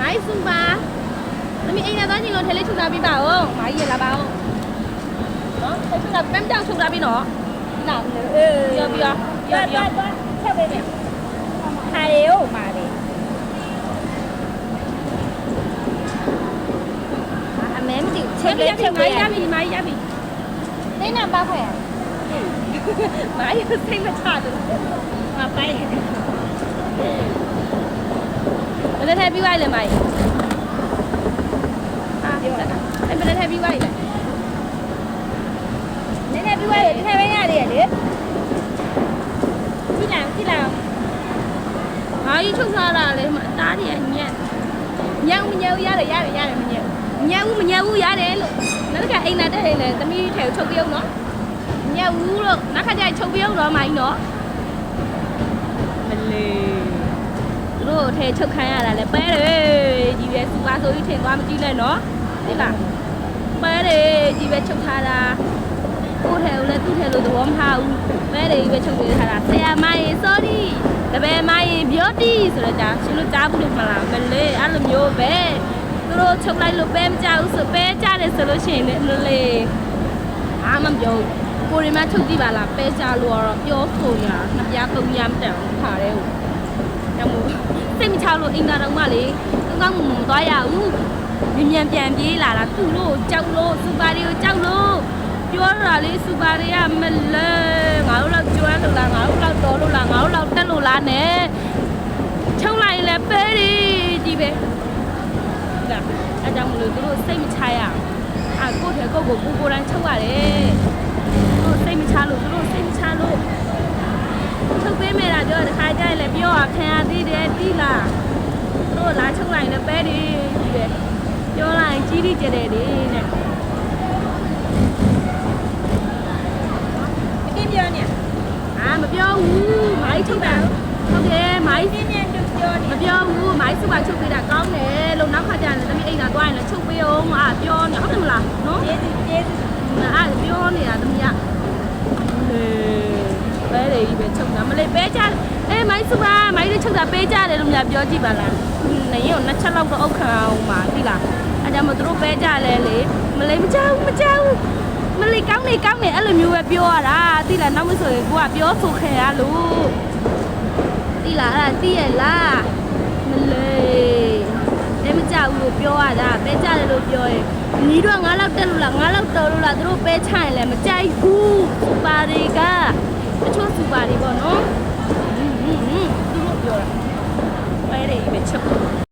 မိုင်းစူပါသမီးအိမ်နဲ့သွားချင်းလို့ထဲလေးချုပ်ထားပေးပါဦးမိုင်းရလာပါဦးနော်ထဲချုပ်ထားပန်းပြောင်းချုပ်ထားပေးနော်နော်ပြောပြီးတော့ပြောပြီးတော့ချက်ပေးမယ်ခါရေကိုမာတယ်အမဲမသိဘူးချက်လေးချက်ပေးရပြီမိုင်းရပြီသိနာပါခွဲမိုင်းစိတ်မချဘူးမပိုင် ဘယ်နဲ့ထဲပြီးသွားလဲမိုင်းဟာပြောတာအဲ့ဘယ်နဲ့ထဲပြီးသွားလဲနည်းနည်းပြီးသွားတယ်တစ်ခါပဲရသေးတယ်လေကြည့်လိုက်ကြည့်လိုက်။ဟာကြီးချုပ်ထားတာလေမတားတယ်ညက်။ညက်ဦးမညက်ဦးရတယ်ရတယ်ရတယ်မညက်ဦး။ညက်ဦးမညက်ဦးရတယ်လို့နောက်ကအိမ်နာတက်ရင်လည်းသမီးထဲကိုချုပ်ပြုံးနော်။ညက်ဦးလို့နောက်ခါကျရင်ချုပ်ပြုံးတော့မိုင်းနော်။မလေးသူတို့ ထဲချုပ်ခိုင်းရတာလေပဲတယ်ကြီးပဲစူပါဆိုကြီးထင်သွားမကြည့်နဲ့နော်။ဟုတ်လား။ပဲတယ်ကြီးပဲချုပ်ထားတာကိုယ်ထဲကိုလည်းသူ့ထဲလို့သဘောမထားဘူး။ပဲတယ်ကြီးပဲချုပ်ပေးထားတာဆရာမရေ sorry တပည့်မရေ beauty ဆိုတော့ကြာရှင်တို့ကြားဘူးလို့မလားမလေးအဲ့လိုမျိုးပဲသူတို့ချုပ်လိုက်လို့ပဲမကြဘူးဆိုပဲကြတယ်ဆိုလို့ရှိရင်လည်းမလေးအားမပြောဘူးကိုရီမထုတ်ကြည့်ပါလားပဲကြလို့တော့ပြောဆိုရနှစ်ပြားသုံးရမ်းတန်ခါတဲ့ဟုတ်ညမို့ စိတ်မချလို့အင်္ဂါတော့မှလေကောင်းကောင်းမွန်မွန်သွားရဘူးမြန်မြန်ပြန်ပြေးလာတာသူ့လို့ကြောက်လို့စူပါရီကိုကြောက်လို့ပြောတာလေစူပါရီကမလဲငါတို့တော့ကျွမ်းလို့လားငါတို့တော့တော်လို့လားငါတို့တော့တက်လို့လားနဲ့ချုပ်လိုက်ရင်လည်းပဲဒီကြီးပဲဒါအဲကြောင့်မလို့သူတို့စိတ်မချရအောင်အာကိုယ့်ထဲကိုယ့်ကိုကိုယ်ကိုယ်တိုင်ချုပ်ရတယ်သူတို့စိတ်မချလို့သူတို့စိတ်မချလို့ချုပ်ပေးမယ်လားပြောတခါကြရင်လည်းပြောရခံရသေးတယ်တိလားသူတို့လာချုပ်လိုက် ရင်လည်းပဲဒီကြီးပဲပြောလိုက်ရင်ကြီးကြီးကျယ်တယ်ဒီနဲ့အတင်းပြောနေအာမပြောဘူးမိုင်းချုပ်တာဟုတ်တယ်မိုင်းအတင်းပြန်ပြောနေမပြောဘူးမိုင်းစုပါချုပ်ပေးတာကောင်းတယ်လို့နောက်ခါကျရင်လည်းသမီးအိမ်သာသွားရင်လည်းချုပ်ပေးအောင်အာပြောနေဟုတ်တယ်မလားနော်ကျေးဇူးကျေးဇူးအာပြောနေတာသမီးကလေပဲလေကြီးပဲချုပ်တာမလေးပဲကြအေးမိုင်းစုပါမိုင်းလေး ချုပ်တာပေးကြတယ်လို့များပြောကြည့်ပါလားနေရောနှစ်ချက်လောက်တော့အုတ်ခံအောင်ပါသိလားအဲကြောင့်မသူတို့ပဲကြလဲလေမလေးမကြောက်မကြောက်မလေးကောင်းနေကောင်းနေအဲ့လိုမျိုးပဲပြောရတာသိလားနောက်မဆိုရင်ကိုကပြောဆိုခဲ့ရလို့တိလားအဲ့ဒါသိရလားမလေးတဲမကြဘူးလို့ပြောရတာပဲကြတယ်လို့ပြောရင်ညီတို့ကငါလောက်တက်လို့လားငါလောက်တော်လို့လားသူတို့ပဲချရင်လည်းမကြိုက်ဘူးစူပါတွေကတချို့စူပါတွေပေါ့နော် ဟ